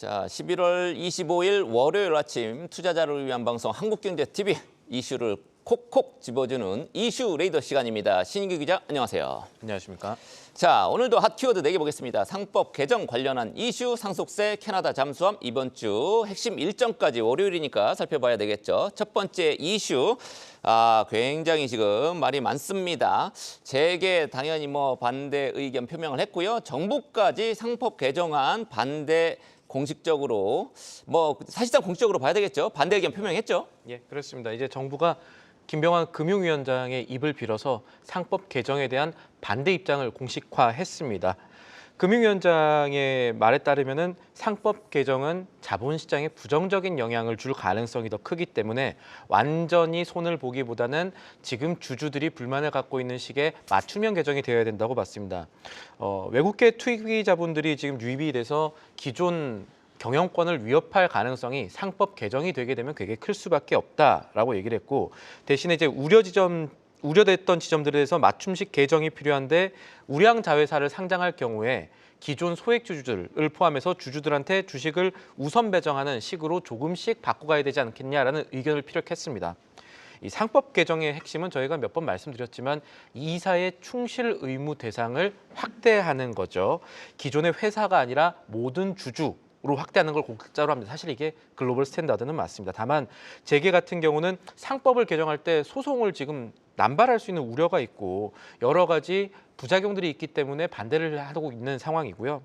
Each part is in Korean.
자, 11월 25일 월요일 아침 투자자를 위한 방송 한국경제TV 이슈를 콕콕 집어주는 이슈 레이더 시간입니다. 신인규 기자, 안녕하세요. 안녕하십니까? 자, 오늘도 핫 키워드 4개 보겠습니다. 상법 개정 관련한 이슈, 상속세, 캐나다 잠수함 이번 주 핵심 일정까지 월요일이니까 살펴봐야 되겠죠. 첫 번째 이슈, 아, 굉장히 지금 말이 많습니다. 재계 당연히 뭐 반대 의견 표명을 했고요. 정부까지 상법 개정안 반대 공식적으로 뭐 사실상 공식적으로 봐야 되겠죠. 반대 의견 표명했죠. 예, 그렇습니다. 이제 정부가 김병환 금융위원장의 입을 빌어서 상법 개정에 대한 반대 입장을 공식화했습니다. 금융위원장의 말에 따르면은 상법 개정은 자본시장에 부정적인 영향을 줄 가능성이 더 크기 때문에 완전히 손을 보기보다는 지금 주주들이 불만을 갖고 있는 시기에 맞춤형 개정이 되어야 된다고 봤습니다. 어, 외국계 투기 자본들이 지금 유입이 돼서 기존 경영권을 위협할 가능성이 상법 개정이 되게 되면 되게 클 수밖에 없다라고 얘기를 했고 대신에 이제 우려 지점 우려됐던 지점들에 대해서 맞춤식 개정이 필요한데 우량 자회사를 상장할 경우에 기존 소액 주주들을 포함해서 주주들한테 주식을 우선 배정하는 식으로 조금씩 바꿔가야 되지 않겠냐라는 의견을 피력했습니다. 이 상법 개정의 핵심은 저희가 몇 번 말씀드렸지만 이사의 충실 의무 대상을 확대하는 거죠. 기존의 회사가 아니라 모든 주주 로 확대하는 걸 공격자로 합니다. 사실 이게 글로벌 스탠다드는 맞습니다. 다만 재계 같은 경우는 상법을 개정할 때 소송을 지금 남발할 수 있는 우려가 있고 여러 가지 부작용들이 있기 때문에 반대를 하고 있는 상황이고요.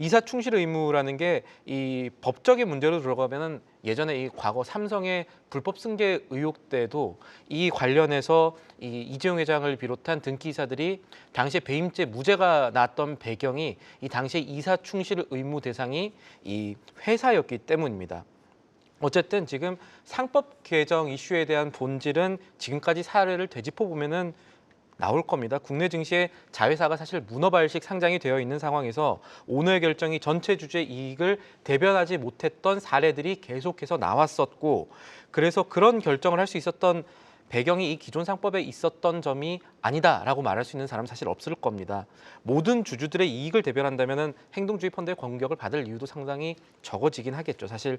이사 충실 의무라는 게 이 법적인 문제로 들어가면은 예전에 이 과거 삼성의 불법 승계 의혹 때도 이 관련해서 이 이재용 회장을 비롯한 등기이사들이 당시에 배임죄 무죄가 났던 배경이 이 당시에 이사 충실 의무 대상이 이 회사였기 때문입니다. 어쨌든 지금 상법 개정 이슈에 대한 본질은 지금까지 사례를 되짚어 보면은 나올 겁니다. 국내 증시에 자회사가 사실 문어발식 상장이 되어 있는 상황에서 오늘 결정이 전체 주주의 이익을 대변하지 못했던 사례들이 계속해서 나왔었고 그래서 그런 결정을 할 수 있었던 배경이 이 기존 상법에 있었던 점이 아니다라고 말할 수 있는 사람 사실 없을 겁니다. 모든 주주들의 이익을 대변한다면은 행동주의 펀드의 공격을 받을 이유도 상당히 적어지긴 하겠죠. 사실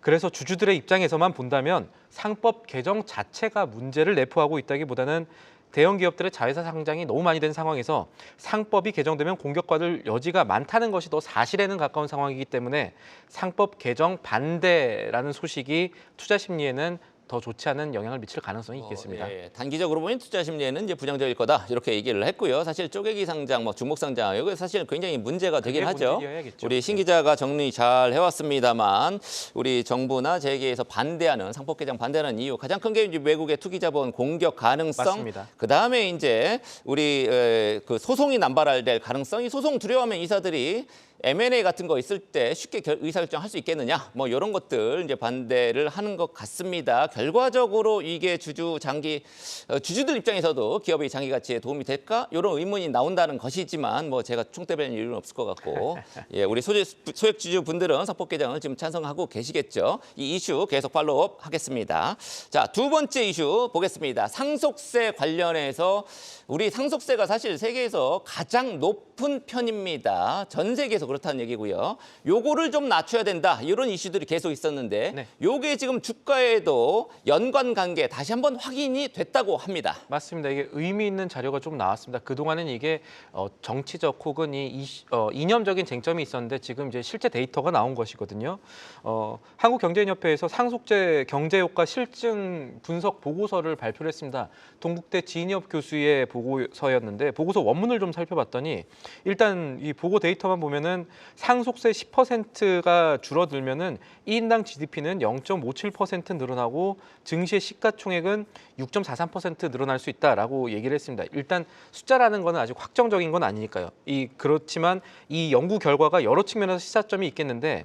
그래서 주주들의 입장에서만 본다면 상법 개정 자체가 문제를 내포하고 있다기보다는 대형 기업들의 자회사 상장이 너무 많이 된 상황에서 상법이 개정되면 공격받을 여지가 많다는 것이 더 사실에는 가까운 상황이기 때문에 상법 개정 반대라는 소식이 투자 심리에는 더 좋지 않은 영향을 미칠 가능성이 있겠습니다. 어, 예, 단기적으로 보면 투자 심리에는 이제 부정적일 거다 이렇게 얘기를 했고요. 사실 쪼개기 상장, 뭐 중복 상장 이거 사실 굉장히 문제가 되긴 하죠. 문제여야겠죠. 우리 신 기자가 정리 잘 해왔습니다만 우리 정부나 재계에서 반대하는 상법 개정 반대하는 이유 가장 큰 게 이제 외국의 투기 자본 공격 가능성. 그 다음에 이제 우리 에, 그 소송이 남발될 가능성이 소송 두려워하면 이사들이 M&A 같은 거 있을 때 쉽게 결, 의사결정할 수 있겠느냐 뭐 이런 것들 이제 반대를 하는 것 같습니다. 결과적으로 이게 주주 장기 어, 주주들 입장에서도 기업의 장기 가치에 도움이 될까 이런 의문이 나온다는 것이지만 뭐 제가 총대변 이유는 없을 것 같고 예 우리 소재, 소액 주주 분들은 사법 개정을 지금 찬성하고 계시겠죠. 이 이슈 계속 팔로우업 하겠습니다. 자 두 번째 이슈 보겠습니다. 상속세 관련해서 우리 상속세가 사실 세계에서 가장 높은 편입니다. 전 세계에서 그렇다는 얘기고요. 요거를 좀 낮춰야 된다. 이런 이슈들이 계속 있었는데 네. 요게 지금 주가에도 연관 관계 다시 한번 확인이 됐다고 합니다. 맞습니다. 이게 의미 있는 자료가 좀 나왔습니다. 그동안은 이게 어, 정치적 혹은 이 어, 이념적인 쟁점이 있었는데 지금 이제 실제 데이터가 나온 것이거든요. 어, 한국경제인협회에서 상속제 경제효과 실증 분석 보고서를 발표를 했습니다. 동국대 진협 교수의 보고서였는데 보고서 원문을 좀 살펴봤더니 일단 이 보고 데이터만 보면은 상속세 10%가 줄어들면은 1인당 GDP는 0.57% 늘어나고 증시의 시가총액은 6.43% 늘어날 수 있다라고 얘기를 했습니다. 일단 숫자라는 거는 아직 확정적인 건 아니니까요. 이 그렇지만 이 연구 결과가 여러 측면에서 시사점이 있겠는데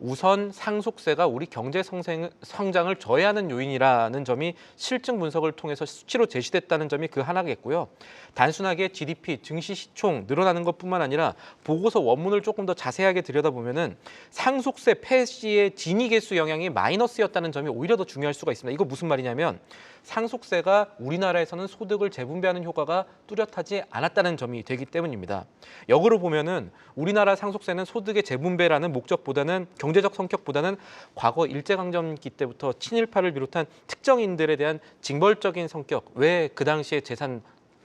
우선 상속세가 우리 경제 성생, 성장을 저해하는 요인이라는 점이 실증 분석을 통해서 수치로 제시됐다는 점이 그 하나겠고요. 단순하게 GDP, 증시 시총 늘어나는 것뿐만 아니라 보고서 원문을 좀 조금 더 자세하게 들여다보면 은 상속세 폐지의 진위 개수 영향이 마이너스였다는 점이 오히려 더 중요할 수가 있습니다. 이거 무슨 말이냐면 상속세가 우리나라에서는 소득을 재분배하는 효과가 뚜렷하지 않았다는 점이 되기 때문입니다. 역으로 보면 은 우리나라 상속세는 소득의 재분배라는 목적보다는 경 제적 성격보다는 과거 일제강점기 때부터 친일파를 비롯한 특정인들에 대한 징벌적인 성격, 왜 그 당시에 재산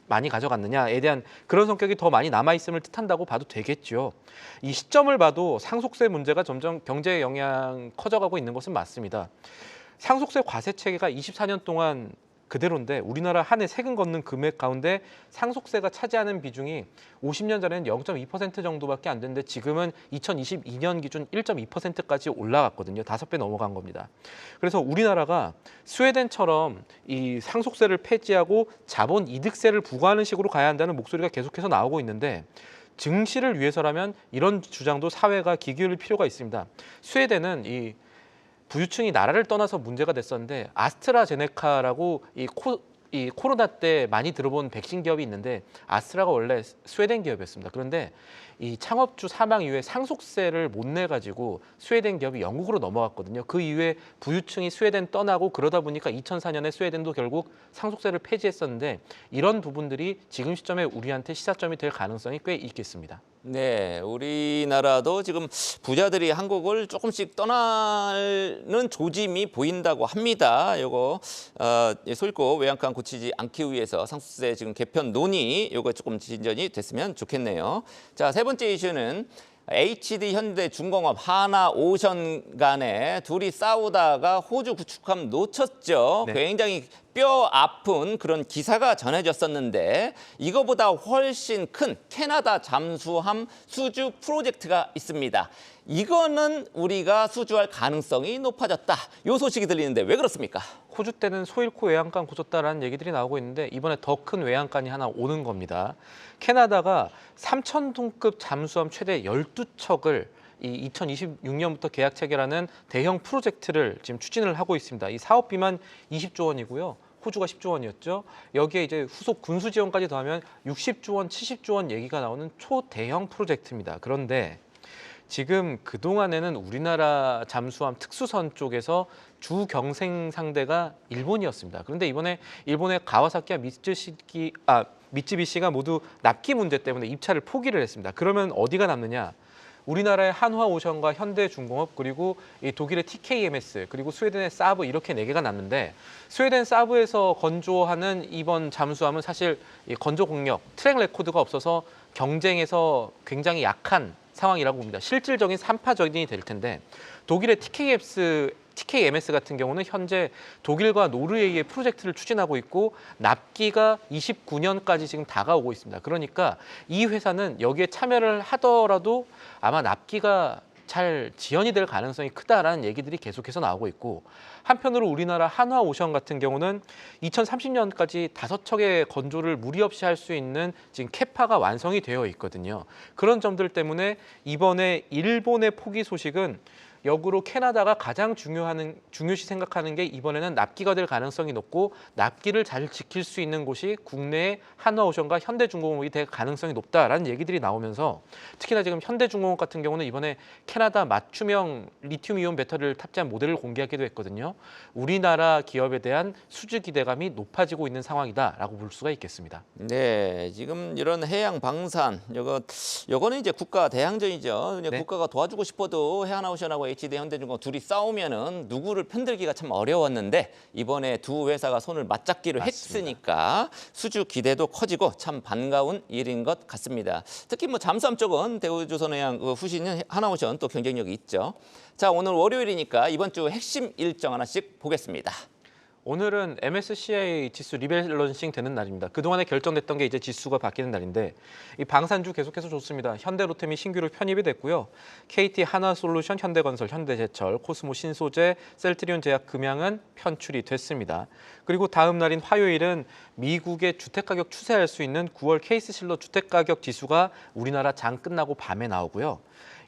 많이 가져갔느냐에 대한 그런 성격이 더 많이 남아 있음을 뜻한다고 봐도 되겠죠. 이 시점을 봐도 상속세 문제가 점점 경제 영향 커져가고 있는 것은 맞습니다. 상속세 과세 체계가 24년 동안 그대로인데 우리나라 한 해 세금 걷는 금액 가운데 상속세가 차지하는 비중이 50년 전에는 0.2% 정도밖에 안 됐는데 지금은 2022년 기준 1.2%까지 올라갔거든요. 다섯 배 넘어간 겁니다. 그래서 우리나라가 스웨덴처럼 이 상속세를 폐지하고 자본 이득세를 부과하는 식으로 가야 한다는 목소리가 계속해서 나오고 있는데 증시를 위해서라면 이런 주장도 사회가 귀 기울일 필요가 있습니다. 스웨덴은 이 부유층이 나라를 떠나서 문제가 됐었는데 아스트라제네카라고 이, 코, 이 코로나 때 많이 들어본 백신 기업이 있는데 아스트라가 원래 스웨덴 기업이었습니다. 그런데 이 창업주 사망 이후에 상속세를 못 내 가지고 스웨덴 기업이 영국으로 넘어갔거든요. 그 이후에 부유층이 스웨덴 떠나고 그러다 보니까 2004년에 스웨덴도 결국 상속세를 폐지했었는데 이런 부분들이 지금 시점에 우리한테 시사점이 될 가능성이 꽤 있겠습니다. 네, 우리나라도 지금 부자들이 한국을 조금씩 떠나는 조짐이 보인다고 합니다. 요거 어, 소일고 외양간 고치지 않기 위해서 상속세 지금 개편 논의 요거 조금 진전이 됐으면 좋겠네요. 자, 세 번째 이슈는 HD 현대 중공업 하나 오션 간에 둘이 싸우다가 호주 구축함 놓쳤죠. 네. 굉장히 뼈 아픈 그런 기사가 전해졌었는데 이거보다 훨씬 큰 캐나다 잠수함 수주 프로젝트가 있습니다. 이거는 우리가 수주할 가능성이 높아졌다. 요 소식이 들리는데 왜 그렇습니까? 호주 때는 소일코 외양간 고쳤다라는 얘기들이 나오고 있는데 이번에 더 큰 외양간이 하나 오는 겁니다. 캐나다가 3천 톤급 잠수함 최대 12척을 이 2026년부터 계약 체결하는 대형 프로젝트를 지금 추진을 하고 있습니다. 이 사업비만 20조 원이고요. 호주가 10조 원이었죠. 여기에 이제 후속 군수 지원까지 더하면 60조 원, 70조 원 얘기가 나오는 초대형 프로젝트입니다. 그런데 지금 그 동안에는 우리나라 잠수함 특수선 쪽에서 주 경생 상대가 일본이었습니다. 그런데 이번에 일본의 가와사키와 미쯔시기 아 미쯔비시가 모두 납기 문제 때문에 입찰을 포기를 했습니다. 그러면 어디가 남느냐? 우리나라의 한화오션과 현대중공업 그리고 이 독일의 TKMS 그리고 스웨덴의 사브 이렇게 네 개가 남는데 스웨덴 사브에서 건조하는 이번 잠수함은 사실 이 건조 공력 트랙 레코드가 없어서 경쟁에서 굉장히 약한 상황이라고 봅니다. 실질적인 삼파 전이 될 텐데 독일의 TKMS TKMS 같은 경우는 현재 독일과 노르웨이의 프로젝트를 추진하고 있고 납기가 29년까지 지금 다가오고 있습니다. 그러니까 이 회사는 여기에 참여를 하더라도 아마 납기가 잘 지연이 될 가능성이 크다라는 얘기들이 계속해서 나오고 있고 한편으로 우리나라 한화오션 같은 경우는 2030년까지 다섯 척의 건조를 무리 없이 할 수 있는 지금 캐파가 완성이 되어 있거든요. 그런 점들 때문에 이번에 일본의 포기 소식은 역으로 캐나다가 가장 중요하는 중요시 생각하는 게 이번에는 납기가 될 가능성이 높고 납기를 잘 지킬 수 있는 곳이 국내의 한화오션과 현대중공업이 될 가능성이 높다라는 얘기들이 나오면서 특히나 지금 현대중공업 같은 경우는 이번에 캐나다 맞춤형 리튬이온 배터리를 탑재한 모델을 공개하기도 했거든요. 우리나라 기업에 대한 수주 기대감이 높아지고 있는 상황이다라고 볼 수가 있겠습니다. 네, 지금 이런 해양 방산, 이거 요거는 이제 국가 대항전이죠. 네. 국가가 도와주고 싶어도 해안하오션하고 HD 현대중공업 둘이 싸우면은 누구를 편들기가 참 어려웠는데 이번에 두 회사가 손을 맞잡기로 맞습니다. 했으니까 수주 기대도 커지고 참 반가운 일인 것 같습니다. 특히 뭐 잠수함 쪽은 대우조선해양 그 후신은 하나오션 또 경쟁력이 있죠. 자, 오늘 월요일이니까 이번 주 핵심 일정 하나씩 보겠습니다. 오늘은 MSCI 지수 리밸런싱 되는 날입니다. 그동안에 결정됐던 게 이제 지수가 바뀌는 날인데 이 방산주 계속해서 좋습니다. 현대로템이 신규로 편입이 됐고요. KT 하나솔루션, 현대건설, 현대제철, 코스모 신소재, 셀트리온 제약 금양은 편출이 됐습니다. 그리고 다음 날인 화요일은 미국의 주택가격 추세할 수 있는 9월 케이스 실러 주택가격 지수가 우리나라 장 끝나고 밤에 나오고요.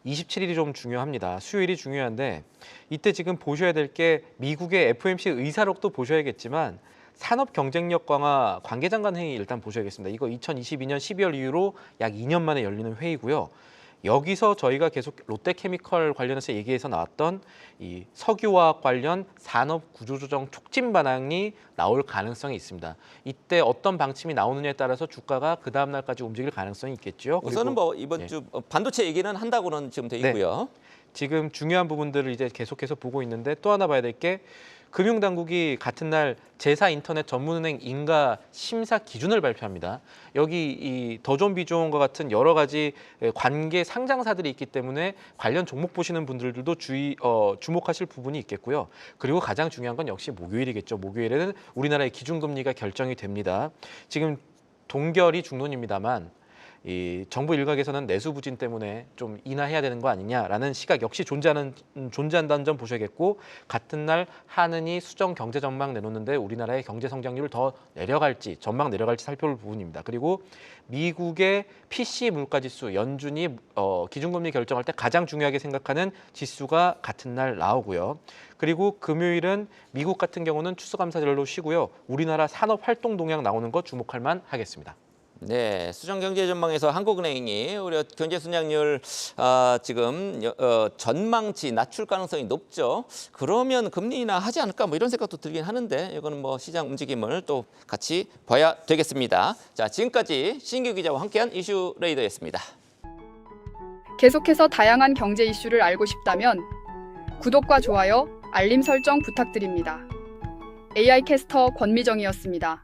27일이 좀 중요합니다. 수요일이 중요한데 이때 지금 보셔야 될 게 미국의 FOMC 의사록도 보셔야겠지만 산업 경쟁력 강화 관계장관 회의 일단 보셔야겠습니다. 이거 2022년 12월 이후로 약 2년 만에 열리는 회의고요. 여기서 저희가 계속 롯데케미컬 관련해서 얘기해서 나왔던 이 석유화학 관련 산업 구조조정 촉진 반항이 나올 가능성이 있습니다. 이때 어떤 방침이 나오느냐에 따라서 주가가 그 다음 날까지 움직일 가능성이 있겠죠. 우선은 뭐 이번 예. 주 반도체 얘기는 한다고는 지금 돼 네. 있고요. 지금 중요한 부분들을 이제 계속해서 보고 있는데 또 하나 봐야 될게 금융당국이 같은 날 제사 인터넷 전문은행 인가 심사 기준을 발표합니다. 여기 이 더존 비존과 같은 여러 가지 관계 상장사들이 있기 때문에 관련 종목 보시는 분들도 주의 어, 주목하실 부분이 있겠고요. 그리고 가장 중요한 건 역시 목요일이겠죠. 목요일에는 우리나라의 기준금리가 결정이 됩니다. 지금 동결이 중론입니다만 이 정부 일각에서는 내수 부진 때문에 좀 인하해야 되는 거 아니냐라는 시각 역시 존재하는 음, 존재한다는 점 보셔야겠고 같은 날 한은이 수정 경제 전망 내놓는데 우리나라의 경제 성장률 더 내려갈지 전망 내려갈지 살펴볼 부분입니다. 그리고 미국의 PC 물가 지수 연준이 어, 기준금리 결정할 때 가장 중요하게 생각하는 지수가 같은 날 나오고요. 그리고 금요일은 미국 같은 경우는 추수감사절로 쉬고요. 우리나라 산업 활동 동향 나오는 거 주목할 만 하겠습니다. 네, 수정 경제 전망에서 한국은행이 우리 경제 순양률 아, 지금 여- 어, 전망치 낮출 가능성이 높죠. 그러면 금리 인하 하지 않을까 뭐 이런 생각도 들긴 하는데 이거는 뭐 시장 움직임을 또 같이 봐야 되겠습니다. 자, 지금까지 신규 기자와 함께한 이슈 레이더였습니다. 계속해서 다양한 경제 이슈를 알고 싶다면 구독과 좋아요, 알림 설정 부탁드립니다. AI 캐스터 권미정이었습니다.